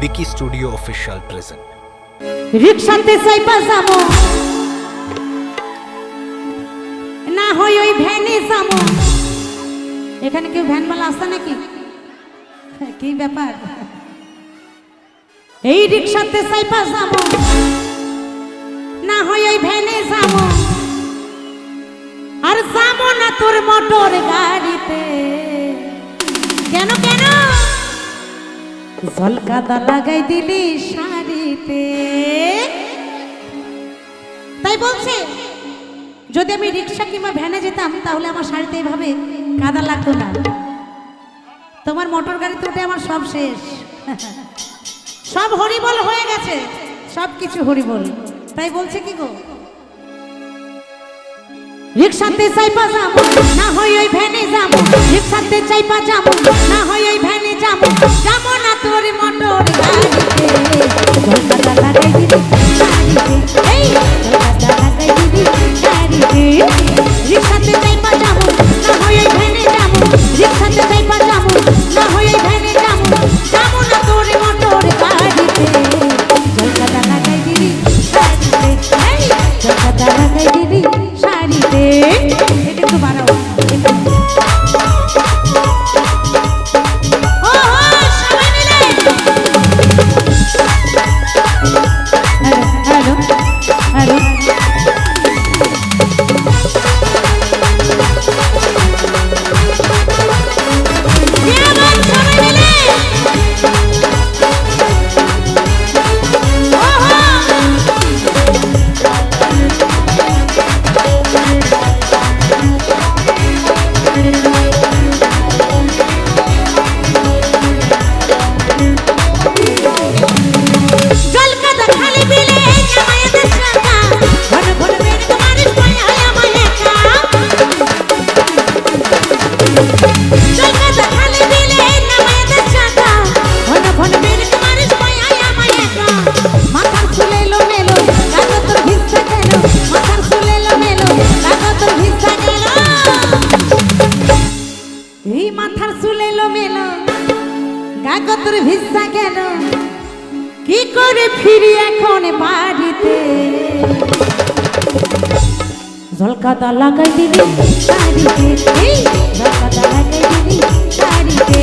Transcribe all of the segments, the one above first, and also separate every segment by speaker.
Speaker 1: বিকি studio official present
Speaker 2: রিক্সাতে সাইপা যাব না হয় ওই ভ্যানে যাব এখানে কেউ ভ্যানওয়ালা আসছে নাকি? কি ব্যাপার? এই রিক্সাতে সাইপা যাব না হয় ওই ভ্যানে যাব আর যাব না তোর মোটর গাড়িতে। ঝলকাদা লাগাই দিলি শাড়িতে। তাই বলছে, যদি আমি রিক্সা কিংবা ভ্যানে যেতাম, তাহলে আমার শাড়িতে এইভাবে কাদা লাগতো না। তোমার মোটর গাড়িতে উঠে আমার সব শেষ। সব হরিবল হয়ে গেছে, সব কিছু হরিবল। তাই বলছে কি গো? রিক্সাতে চাইপা যাব, না হয় ওই ভ্যানে যাব। রিক্সাতে চাইপা যাব। রিক্সাতে কাগজ ভিসা কেন? কি করে ফিরি এখন বাড়িতে? ঝলকাতা লাগাই দিবি শাড়িতে ঝলকাতা লাগাই দিবি শাড়িতে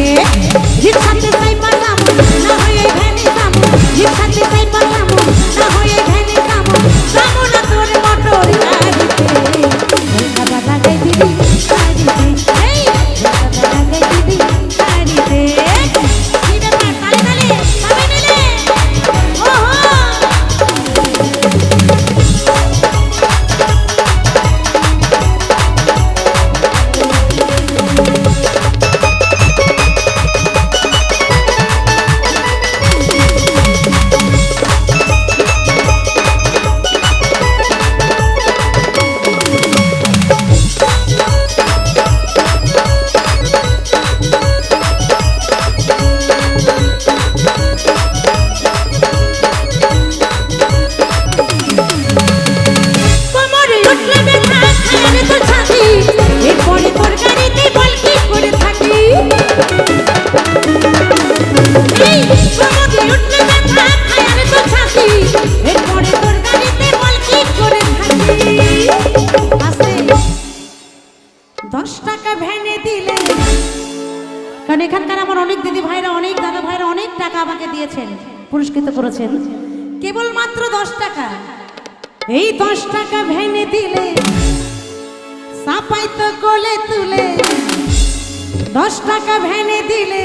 Speaker 2: দশ টাকা ভ্যানে দিলে। কারণ এখানকার আমার অনেক দিদি ভাইরা, অনেক দাদা ভাইরা অনেক টাকা আমাকে দিয়েছেন, পুরস্কৃত করেছেন। কেবলমাত্র দশ টাকা। এই দশ টাকা ভেঙে দিলে, সাপাই তো কোলে তুলে। দশ টাকা ভেঙে দিলে,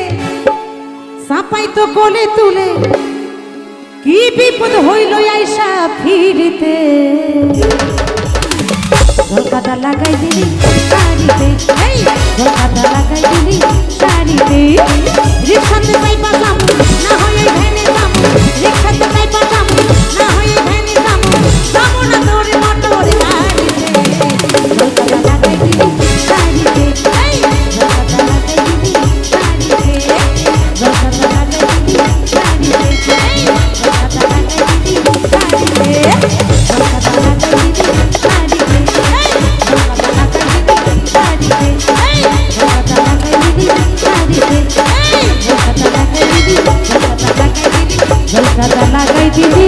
Speaker 2: সাপাই তো কোলে তুলে। কি বিপদ হইল আইসা ফিরিতে। লাগাই দিলি। শাড়িতে কথা লাগাই দিলি শাড়িতে। রিসান্তে পাইবা না হয় লাগাই দিবি।